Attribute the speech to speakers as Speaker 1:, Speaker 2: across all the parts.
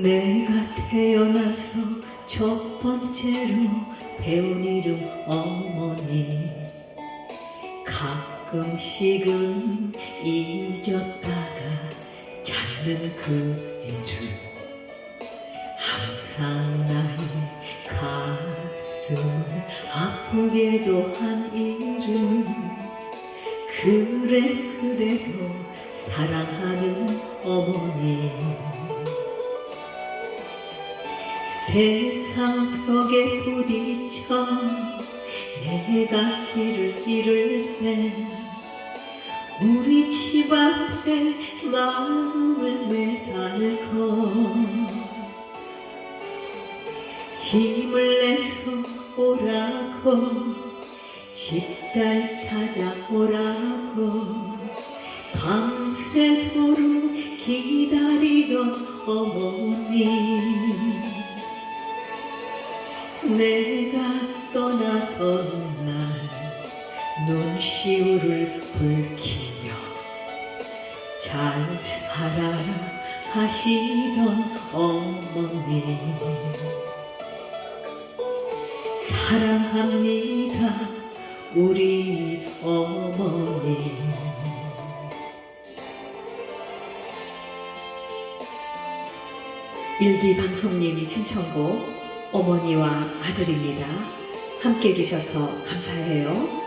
Speaker 1: 내가 태어나서 첫 번째로 배운 이름 어머니. 가끔씩은 잊었다가 찾는 그 이름. 항상 나의 가슴을 아프게도 한 이름. 그래 그래도 사랑하는 어머니 세상 벽에 부딪혀 내가 길을 잃을 때 우리 집 앞에 마음을 매달고 힘을 내서 오라고 집잘 찾아오라고. 밤새도록 기다리던 어머니 내가 떠나던 날 눈시울을 붉히며 잘 살아라 하시던 어머니. 사랑합니다 우리 어머니. 일기 방송님이 신청곡 어머니와 아들입니다. 함께 해주셔서 감사해요.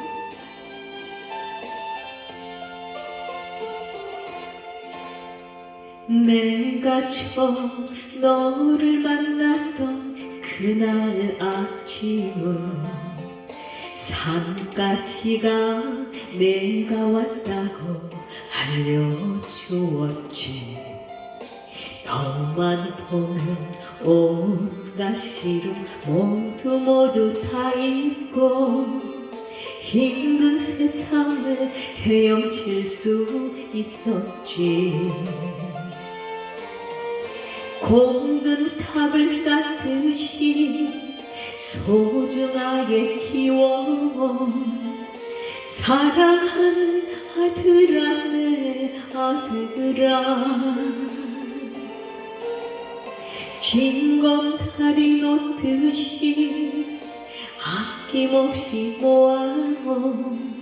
Speaker 1: 내가 처음 너를 만났던 그날 아침은 산까지가 내가 왔다고 알려주었지 너만 보면 온 갖 시름 모두 모두 다 잊고 힘든 세상을 헤엄칠 수 있었지. 공든 탑을 쌓듯이 소중하게 키워 사랑하는 아들아 내 아들아 징검다리 놓듯이 아낌없이 모아온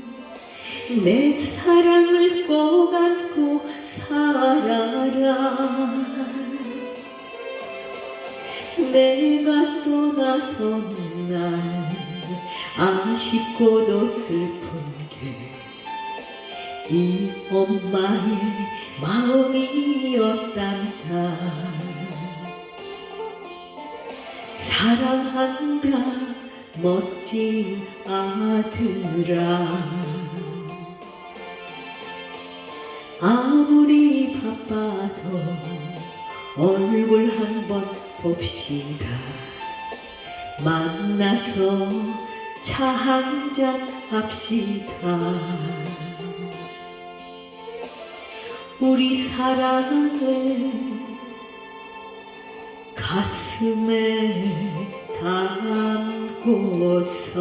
Speaker 1: 내 사랑을 꼭 안고 살아라. 내가 떠나던 날 아쉽고도 슬픈 게 이 엄마의 마음이었단다 사랑한다 멋진 아들아. 아무리 바빠도 얼굴 한번 봅시다. 만나서 차 한잔 합시다. 우리 사랑을 가슴에 담고서